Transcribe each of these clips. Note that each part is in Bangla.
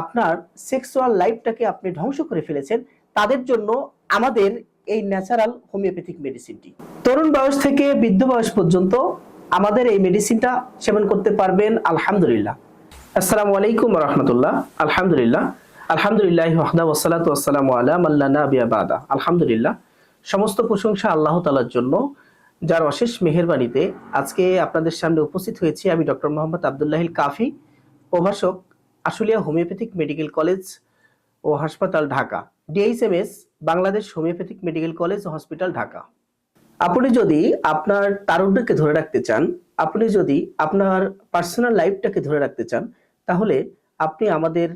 আপনার সেক্সুয়াল লাইফটাকে আপনি ধ্বংস করে ফেলেছেন, তাদের জন্য আমাদের এই ন্যাচারাল হোমিওপ্যাথিক মেডিসিনটি তরুণ বয়স থেকে বৃদ্ধ বয়স পর্যন্ত আমাদের এই মেডিসিনটা সেবন করতে পারবেন, আলহামদুলিল্লাহ। আসসালামু আলাইকুম রহমতুল্লাহ। আলহামদুলিল্লাহ। আলহামদুলিল্লাহ ওয়াহদা ওয়াসালাতু ওয়াসসালামু আলা মাল্লা নাবিয়াবাদা আলহামদুলিল্লাহ। সমস্ত প্রশংসা আল্লাহ তাআলার জন্য। যার অশেষ মেহেরবানিতে আজকে আপনাদের সামনে উপস্থিত হয়েছি আমি ডক্টর মোহাম্মদ আবদুল্লাহিল কাফি, প্রভাষক আশুলিয়া হোমিওপ্যাথিক মেডিকেল কলেজ ও হাসপাতাল Dhaka. DHMS Bangladesh homeopathic medical college ও হসপিটাল ঢাকা। আপনি যদি আপনার তারুণ্যকে ধরে রাখতে চান, আপনি যদি আপনার পার্সোনাল লাইফটাকে ধরে রাখতে চান, তাহলে আপনি আমাদের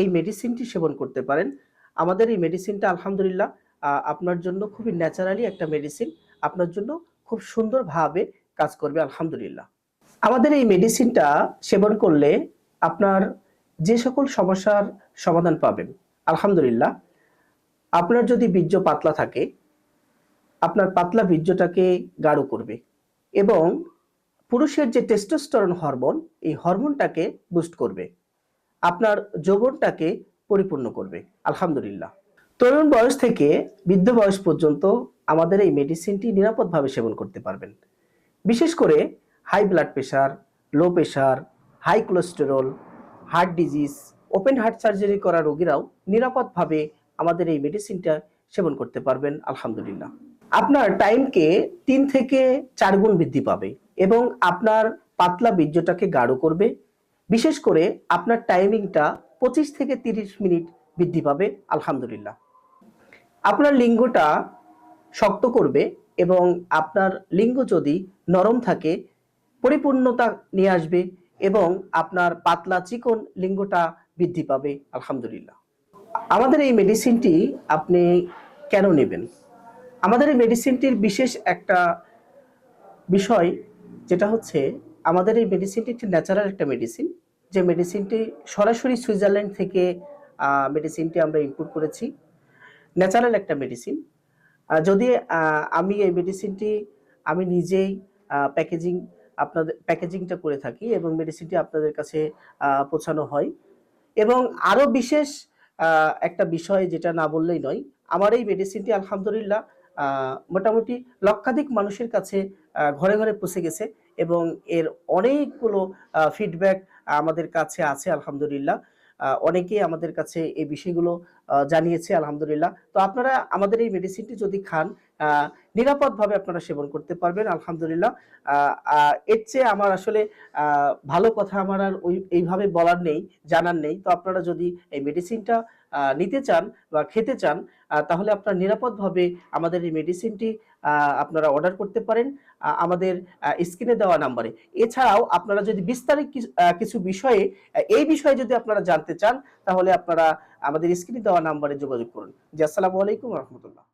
এই মেডিসিনটি সেবন করতে পারেন। আমাদের এই মেডিসিনটা আলহামদুলিল্লাহ আপনার জন্য খুবই ন্যাচারালি একটা মেডিসিন আপনার জন্য খুব সুন্দরভাবে কাজ করবে আলহামদুলিল্লাহ। আমাদের এই মেডিসিনটা সেবন করলে আপনার যে সকল সমস্যার সমাধান পাবেন, আলহামদুলিল্লাহ। আপনার যদি বীর্য পাতলা থাকে, আপনার পাতলা বীর্যটাকে গাঢ় করবে এবং পুরুষের যে টেস্টোস্টেরন হরমোন এই হরমোনটাকে বুস্ট করবে, আপনার যৌবনটাকে পরিপূর্ণ করবে, আলহামদুলিল্লাহ। তরুণ বয়স থেকে বৃদ্ধ বয়স পর্যন্ত আমাদের এই মেডিসিনটি নিরাপদভাবে সেবন করতে পারবেন। বিশেষ করে high blood pressure low pressure high cholesterol, heart disease, open heart surgery করা রোগীরাও নিরাপদভাবে আমাদের এই মেডিসিনটা সেবন করতে পারবেন, আলহামদুলিল্লাহ। আপনার টাইমকে তিন থেকে চার গুণ বৃদ্ধি পাবে এবং আপনার পাতলা বীর্যটাকে গাঢ় করবে। বিশেষ করে আপনার টাইমিংটা পঁচিশ থেকে তিরিশ মিনিট বৃদ্ধি পাবে, আলহামদুলিল্লাহ। আপনার লিঙ্গটা শক্ত করবে এবং আপনার লিঙ্গ যদি নরম থাকে, পরিপূর্ণতা নিয়ে আসবে এবং আপনার পাতলা চিকন লিঙ্গটা বৃদ্ধি পাবে, আলহামদুলিল্লাহ। আমাদের এই মেডিসিনটি আপনি কেন নেবেন? আমাদের এই মেডিসিনটির বিশেষ একটা বিষয় যেটা হচ্ছে, আমাদের এই মেডিসিনটি একটি ন্যাচারাল একটা মেডিসিন যে মেডিসিনটি সরাসরি সুইজারল্যান্ড থেকে মেডিসিনটি আমরা ইম্পোর্ট করেছি। ন্যাচারাল একটা মেডিসিন যদি আমি এই মেডিসিনটি আমি নিজেই প্যাকেজিং আপনাদের প্যাকেজিংটা করে থাকি এবং মেডিসিনটি আপনাদের কাছে পৌঁছানো হয়। এবং আরও বিশেষ একটা বিষয় যেটা না বললেই নয়, আমার এই মেডিসিনটি আলহামদুলিল্লাহ মোটামুটি লক্ষাধিক মানুষের কাছে ঘরে ঘরে পৌঁছে গেছে এবং এর অনেকগুলো ফিডব্যাক আমাদের কাছে আছে আলহামদুলিল্লাহ। অনেকেই আমাদের কাছে এই বিষয়গুলো জানিয়েছে আলহামদুলিল্লাহ। তো আপনারা আমাদের এই মেডিসিনটি যদি খান নিরাপদভাবে আপনারা সেবন করতে পারবেন, আলহামদুলিল্লাহ। এর চেয়ে আমার আসলে ভালো কথা আমার আর ওই, এইভাবে বলার নেই, জানার নেই। তো আপনারা যদি এই মেডিসিনটা নিতে চান বা খেতে চান তাহলে আপনারা নিরাপদভাবে আমাদের এই মেডিসিনটি আপনারা অর্ডার করতে পারেন আমাদের স্ক্রিনে দেওয়া নাম্বারে। এছাড়াও আপনারা যদি বিস্তারিত কিছু বিষয়ে এই বিষয়ে যদি আপনারা জানতে চান, তাহলে আপনারা আমাদের স্ক্রিনে দেওয়া নাম্বারে যোগাযোগ করুন। জি, আসসালামু আলাইকুম রহমতুল্লাহ।